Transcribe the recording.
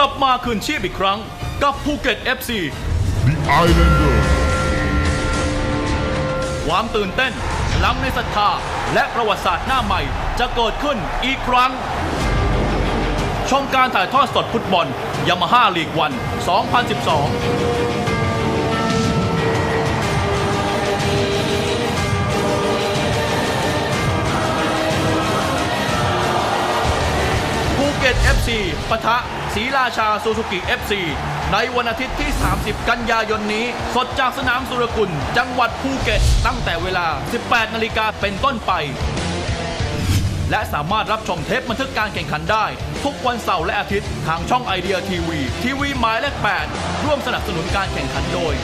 ลับมาคืนชีพอีกครั้ง กับภูเก็ต FC The Islanders. ความตื่นเต้นพลังในศรัทธาและประวัติศาสตร์หน้าใหม่ จะเกิดขึ้นอีกครั้ง ชมการถ่ายทอดสดฟุตบอลยามาฮ่าลีกวัน 2012 เกต FC ปะทะศรีราชาซูซูกิ FC ในวันอาทิตย์ที่ 30 กันยายนนี้ สดจากสนามสุรกุล จังหวัดภูเก็ต ตั้งแต่เวลา 18 นาฬิกาเป็นต้นไป และสามารถรับชมเทปบันทึกการแข่งขันได้ ทุกวันเสาร์และอาทิตย์ ทางช่องไอเดียทีวี ทีวีหมายเลข 8 ร่วมสนับสนุนการแข่งขันโดย